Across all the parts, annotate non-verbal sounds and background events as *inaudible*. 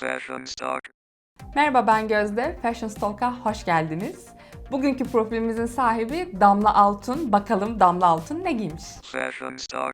Fashion Stock. Merhaba ben Gözde. Fashion Stalk'a hoş geldiniz. Bugünkü profilimizin sahibi Damla Altun. Bakalım Damla Altun ne giymiş? Fashion Stock.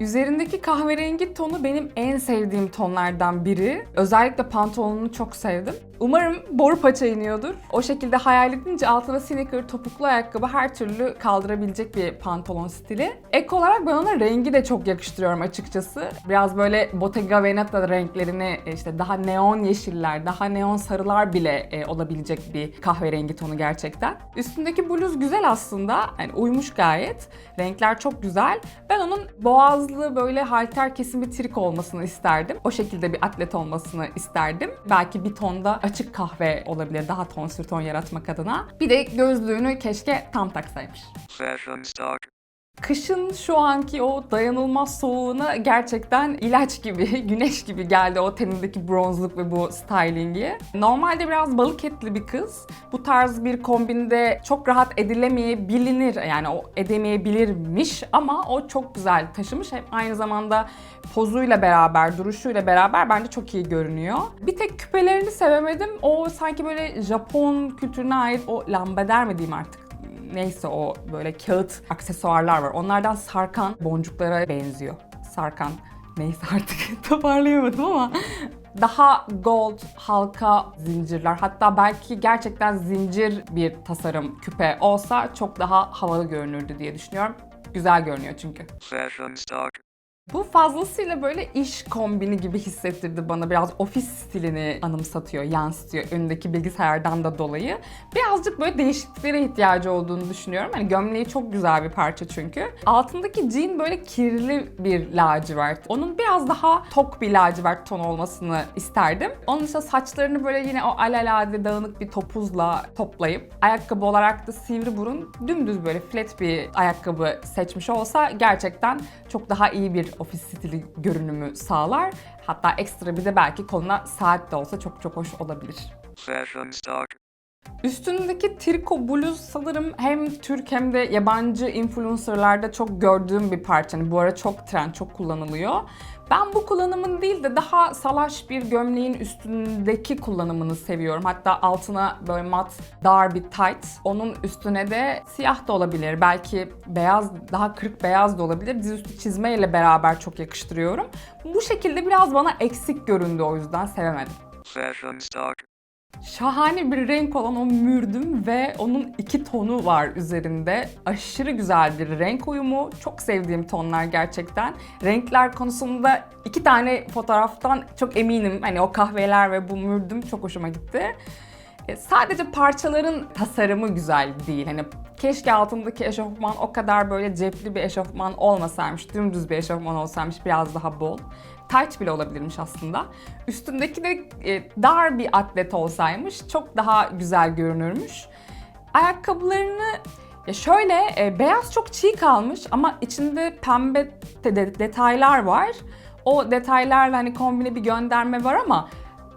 Üzerindeki kahverengi tonu benim en sevdiğim tonlardan biri. Özellikle pantolonunu çok sevdim. Umarım boru paça iniyordur. O şekilde hayal edince altına sneaker, topuklu ayakkabı her türlü kaldırabilecek bir pantolon stili. Ek olarak ben ona rengi de çok yakıştırıyorum açıkçası. Biraz böyle Bottega Veneta renklerini e, işte daha neon yeşiller, daha neon sarılar bile e, olabilecek bir kahverengi tonu gerçekten. Üstündeki bluz güzel aslında. Yani uymuş gayet. Renkler çok güzel. Ben onun boğazlı böyle halter kesim bir trik olmasını isterdim. O şekilde bir atlet olmasını isterdim. Belki bir tonda açık kahve olabilir daha ton sür ton yaratmak adına. Bir de gözlüğünü keşke tam taksaymış. Fashion Stock. Kışın şu anki o dayanılmaz soğuğuna gerçekten ilaç gibi, *laughs* güneş gibi geldi o tenindeki bronzluk ve bu stylingi. Normalde biraz balık etli bir kız. Bu tarz bir kombinde çok rahat edilemeyebilir yani o edemeyebilirmiş ama o çok güzel taşımış. Hem aynı zamanda pozuyla beraber, duruşuyla beraber bence çok iyi görünüyor. Bir tek küpelerini sevemedim. O sanki böyle Japon kültürüne ait o lambader mi diyeyim artık neyse o böyle kağıt aksesuarlar var. Onlardan sarkan boncuklara benziyor. Sarkan neyse *laughs* artık toparlayamadım ama daha gold halka zincirler hatta belki gerçekten zincir bir tasarım küpe olsa çok daha havalı görünürdü diye düşünüyorum. Güzel görünüyor çünkü. Fashion Stock. Bu fazlasıyla böyle iş kombini gibi hissettirdi bana. Biraz ofis stilini anımsatıyor, yansıtıyor önündeki bilgisayardan da dolayı. Birazcık böyle değişikliklere ihtiyacı olduğunu düşünüyorum. Hani gömleği çok güzel bir parça çünkü. Altındaki jean böyle kirli bir lacivert. Onun biraz daha tok bir lacivert ton olmasını isterdim. Onun dışında saçlarını böyle yine o alelade dağınık bir topuzla toplayıp ayakkabı olarak da sivri burun dümdüz böyle flat bir ayakkabı seçmiş olsa gerçekten çok daha iyi bir ofis stili görünümü sağlar. Hatta ekstra bir de belki koluna saat de olsa çok çok hoş olabilir. Fashion Stock. Üstündeki triko bluz sanırım hem Türk hem de yabancı influencerlarda çok gördüğüm bir parça. Hani bu ara çok trend, çok kullanılıyor. Ben bu kullanımın değil de daha salaş bir gömleğin üstündeki kullanımını seviyorum. Hatta altına böyle mat dar bir tight. Onun üstüne de siyah da olabilir. Belki beyaz, daha kırık beyaz da olabilir. Dizüstü çizmeyle beraber çok yakıştırıyorum. Bu şekilde biraz bana eksik göründü o yüzden sevemedim. Fashion Stock. Şahane bir renk olan o mürdüm ve onun iki tonu var üzerinde. Aşırı güzel bir renk uyumu. Çok sevdiğim tonlar gerçekten. Renkler konusunda iki tane fotoğraftan çok eminim. Hani o kahveler ve bu mürdüm çok hoşuma gitti. E, Sadece parçaların tasarımı güzel değil. Hani keşke altındaki eşofman o kadar böyle cepli bir eşofman olmasaymış, dümdüz bir eşofman olsaymış, biraz daha bol. Tight bile olabilirmiş aslında. Üstündeki de e, dar bir atlet olsaymış çok daha güzel görünürmüş. Ayakkabılarını ya şöyle e, beyaz çok çiğ kalmış ama içinde pembe de- detaylar var. O detaylarla hani kombine bir gönderme var ama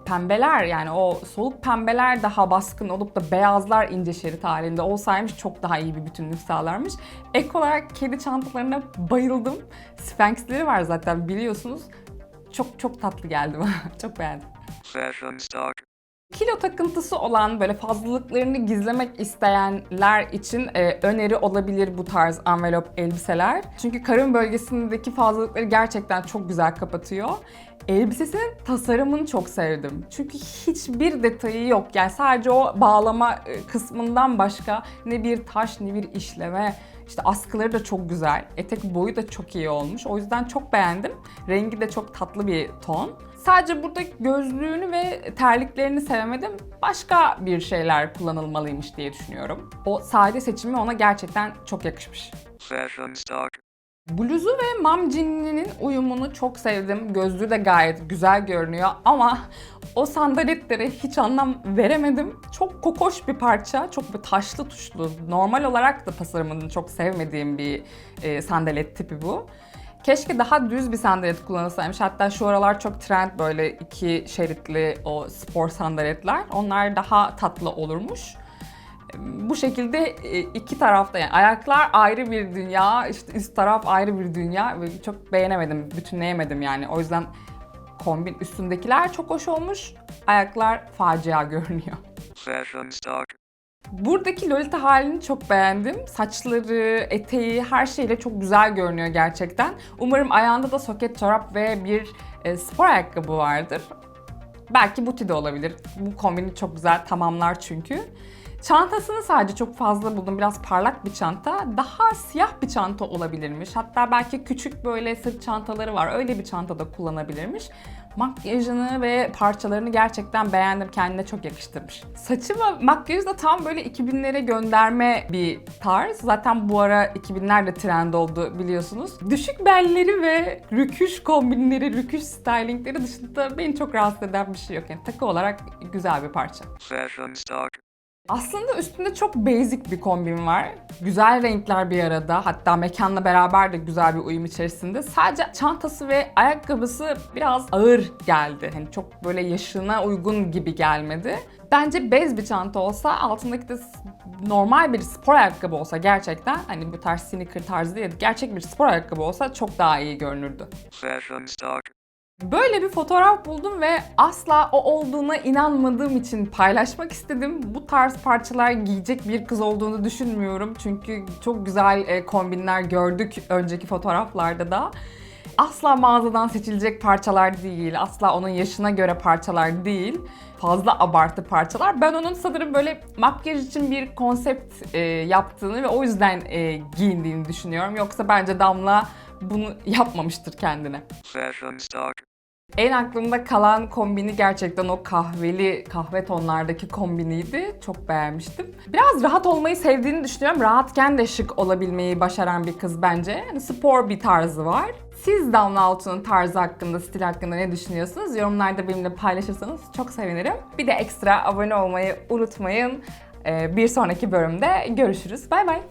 pembeler yani o soluk pembeler daha baskın olup da beyazlar ince şerit halinde olsaymış çok daha iyi bir bütünlük sağlarmış. Ek olarak kedi çantalarına bayıldım. Sphinx'leri var zaten biliyorsunuz. Çok çok tatlı geldi bana. *laughs* çok beğendim. Fashion Stock. Kilo takıntısı olan böyle fazlalıklarını gizlemek isteyenler için e, öneri olabilir bu tarz envelop elbiseler. Çünkü karın bölgesindeki fazlalıkları gerçekten çok güzel kapatıyor. Elbisesinin tasarımını çok sevdim. Çünkü hiçbir detayı yok. Yani sadece o bağlama e, kısmından başka ne bir taş ne bir işleme. İşte askıları da çok güzel. Etek boyu da çok iyi olmuş. O yüzden çok beğendim. Rengi de çok tatlı bir ton. Sadece burada gözlüğünü ve terliklerini sevemedim. Başka bir şeyler kullanılmalıymış diye düşünüyorum. O sade seçimi ona gerçekten çok yakışmış. Fashion Stock. Bluzu ve mam jeaninin uyumunu çok sevdim. Gözlüğü de gayet güzel görünüyor ama o sandaletlere hiç anlam veremedim. Çok kokoş bir parça, çok bir taşlı tuşlu. Normal olarak da tasarımını çok sevmediğim bir e, sandalet tipi bu. Keşke daha düz bir sandalet kullanılsaymış. Hatta şu aralar çok trend böyle iki şeritli o spor sandaletler. Onlar daha tatlı olurmuş bu şekilde e, iki tarafta yani ayaklar ayrı bir dünya, işte üst taraf ayrı bir dünya çok beğenemedim, bütünleyemedim yani. O yüzden kombin. Üstündekiler çok hoş olmuş. Ayaklar facia görünüyor. Fashion stock. Buradaki Lolita halini çok beğendim. Saçları, eteği, her şeyle çok güzel görünüyor gerçekten. Umarım ayağında da soket çorap ve bir e, spor ayakkabı vardır. Belki buti de olabilir. Bu kombini çok güzel tamamlar çünkü. Çantasını sadece çok fazla buldum. Biraz parlak bir çanta. Daha siyah bir çanta olabilirmiş. Hatta belki küçük böyle sırt çantaları var. Öyle bir çanta da kullanabilirmiş. Makyajını ve parçalarını gerçekten beğendim. Kendine çok yakıştırmış. Saçı ve makyajı da tam böyle 2000'lere gönderme bir tarz. Zaten bu ara 2000'lerde trend oldu biliyorsunuz. Düşük belleri ve rüküş kombinleri, rüküş stylingleri dışında beni çok rahatsız eden bir şey yok. Yani takı olarak güzel bir parça. Fashion stock. Aslında üstünde çok basic bir kombin var. Güzel renkler bir arada. Hatta mekanla beraber de güzel bir uyum içerisinde. Sadece çantası ve ayakkabısı biraz ağır geldi. Hani çok böyle yaşına uygun gibi gelmedi. Bence bez bir çanta olsa altındaki de normal bir spor ayakkabı olsa gerçekten hani bu tarz sneaker tarzı değil gerçek bir spor ayakkabı olsa çok daha iyi görünürdü. Fashion stock. Böyle bir fotoğraf buldum ve asla o olduğuna inanmadığım için paylaşmak istedim. Bu tarz parçalar giyecek bir kız olduğunu düşünmüyorum. Çünkü çok güzel e, kombinler gördük önceki fotoğraflarda da. Asla mağazadan seçilecek parçalar değil. Asla onun yaşına göre parçalar değil. Fazla abartı parçalar. Ben onun sanırım böyle makyaj için bir konsept e, yaptığını ve o yüzden e, giyindiğini düşünüyorum. Yoksa bence Damla bunu *laughs* yapmamıştır kendine. Fashion. En aklımda kalan kombini gerçekten o kahveli, kahve tonlardaki kombiniydi. Çok beğenmiştim. Biraz rahat olmayı sevdiğini düşünüyorum. Rahatken de şık olabilmeyi başaran bir kız bence. Yani spor bir tarzı var. Siz Damla Altun'un tarzı hakkında, stil hakkında ne düşünüyorsunuz? Yorumlarda benimle paylaşırsanız çok sevinirim. Bir de ekstra abone olmayı unutmayın. Ee, Bir sonraki bölümde görüşürüz. Bay bay.